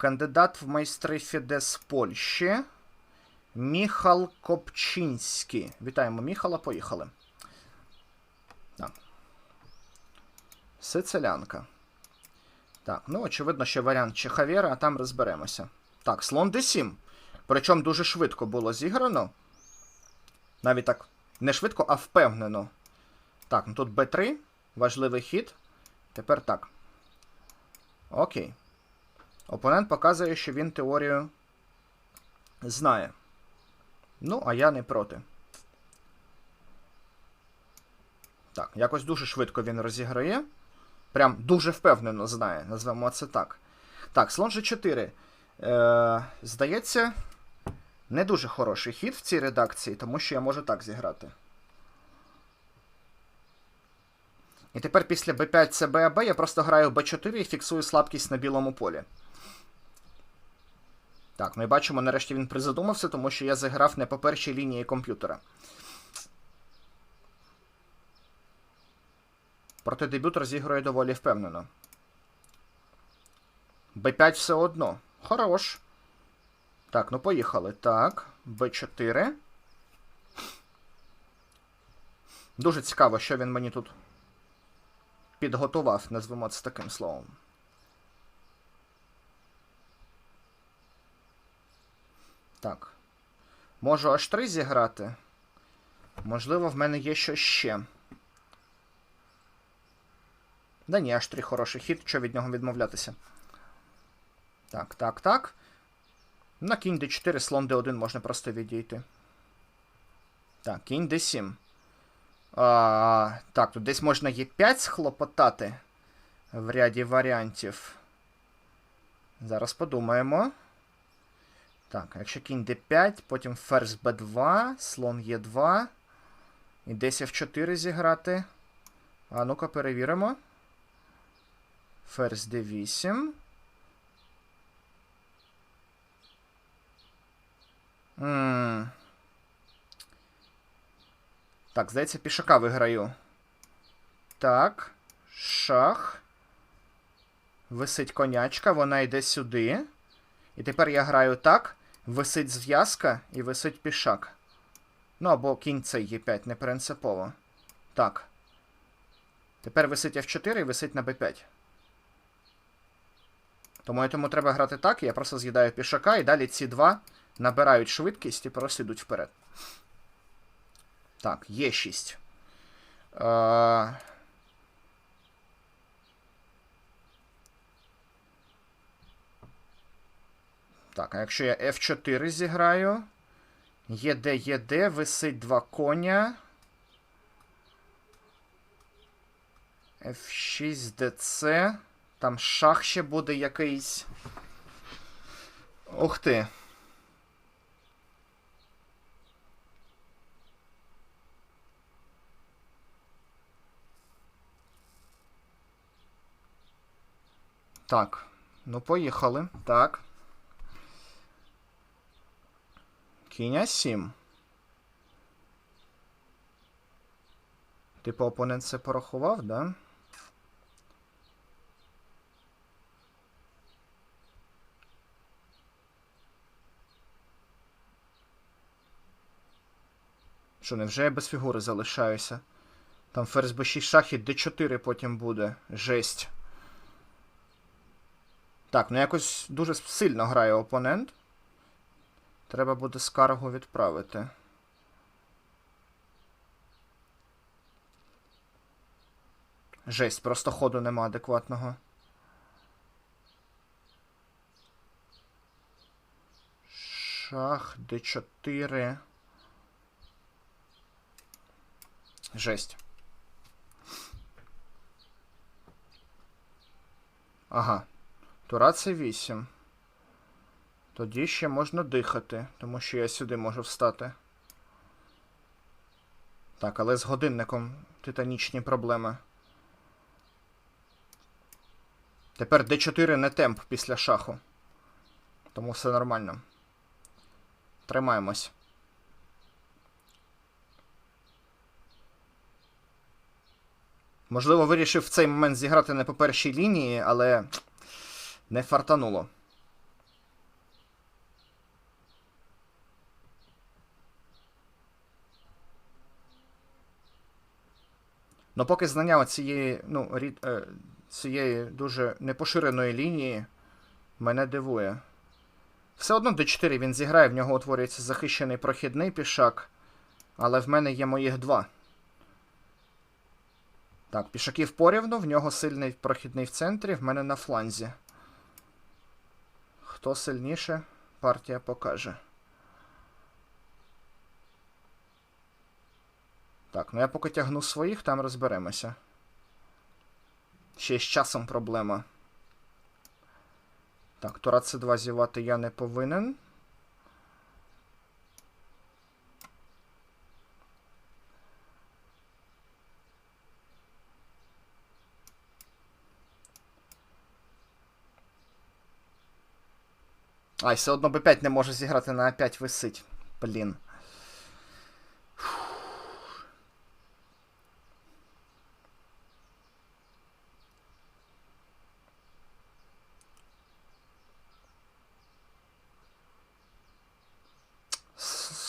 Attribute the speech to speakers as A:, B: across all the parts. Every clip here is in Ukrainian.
A: Кандидат в майстри Фіде з Польщі. Міхал Копчинський. Вітаємо Міхала, поїхали. Так. Сицилянка. Так, ну, очевидно, що варіант Чехавєра, а там розберемося. Так, слон d7. Причому дуже швидко було зіграно. Навіть так, не швидко, а впевнено. Так, ну тут b3. Важливий хід. Тепер так. Окей. Опонент показує, що він теорію знає. Ну, а я не проти. Так, якось дуже швидко він розіграє. Прям дуже впевнено знає, назвемо це так. Так, слон G4. Е, здається, не дуже хороший хід в цій редакції, тому що я можу так зіграти. І тепер після b5 CBAB я просто граю b4 і фіксую слабкість на білому полі. Так, і бачимо, нарешті він призадумався, тому що я заграв не по першій лінії комп'ютера. Проте дебют розігрує доволі впевнено. b5 все одно. Хорош. Так, ну поїхали. Так, b4. Дуже цікаво, що він мені тут підготував, назвемо це таким словом. Так. Можу H3 зіграти. Можливо, в мене є щось ще. Да ні, H3 хороший хід, що від нього відмовлятися. Так, так, так. На кінь d4, слон d1 можна просто відійти. Так, кінь d7. А, Так, тут десь можна Е5 схлопотати в ряді варіантів. Зараз подумаємо. Так, якщо кінь d5, потім ферзь b2, слон e2. І десь f4 зіграти. А ну-ка перевіримо. Ферзь d8. М Так, здається, пішака виграю. Так. Шах. Висить конячка, вона йде сюди. І тепер я граю так. Висить зв'язка і висить пішак. Ну, або кінь цей Е5, не принципово. Так. Тепер висить F4 і висить на B5. Тому тому треба грати так, я просто з'їдаю пішака, і далі ці два набирають швидкість і просто йдуть вперед. Так, є 6. Е... Так, а якщо я F4 зіграю. ЄД, ЄД, висить два коня. F6, DC. Там шах ще буде якийсь. Ух ти. Так, ну поїхали. Так. Кінь 7. Типу опонент це порахував, да? Що, невже я без фігури залишаюся? Там ферзь b6 шах і d4 потім буде. Жесть. Так, ну якось дуже сильно грає опонент. Треба буде скаргу відправити. Жесть, просто ходу нема адекватного. Шах, d4. Жесть. Ага. Тура це 8. Тоді ще можна дихати, тому що я сюди можу встати. Так, але з годинником титанічні проблеми. Тепер D4 не темп після шаху. Тому все нормально. Тримаємось. Можливо, вирішив в цей момент зіграти не по першій лінії, але не фартануло. Ну, поки знання цієї, ну, рід, е, цієї дуже непоширеної лінії мене дивує. Все одно d4 він зіграє, в нього утворюється захищений прохідний пішак, але в мене є моїх два. Так, пішаків порівну, в нього сильний прохідний в центрі, в мене на фланзі. Хто сильніше, партія покаже. Так, ну я поки тягну своїх, там розберемося. Ще з часом проблема. Так, Тура С2 зівати я не повинен. Ай, все одно Б5 не може зіграти на А5 висить. Блін.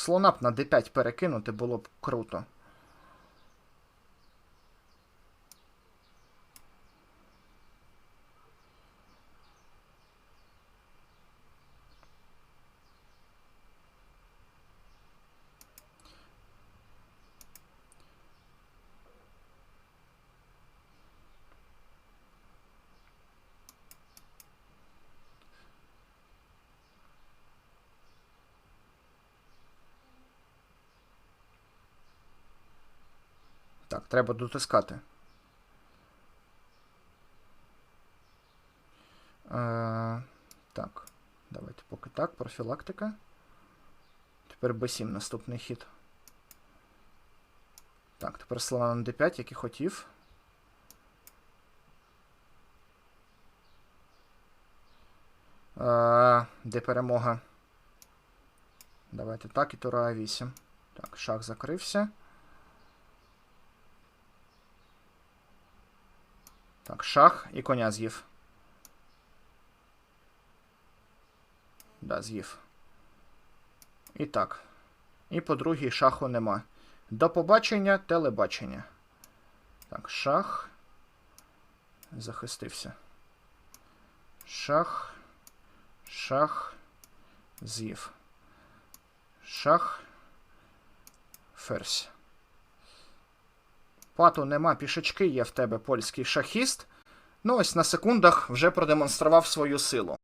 A: Слона б на d5 перекинути було б круто. Так, треба дотискати. Е, так, давайте поки так, профілактика. Тепер b7 наступний хід. Так, тепер слона на d5, як і хотів. Е, де перемога? Давайте так, і тура А8. Так, шах закрився. Так, шах і коня з'їв. Да, з'їв. І так. І по другій шаху нема. До побачення, телебачення. Так, шах. Захистився. Шах. Шах. З'їв. Шах. Ферзь. Пату нема, пішечки є в тебе польський шахіст. Ну, ось на секундах вже продемонстрував свою силу.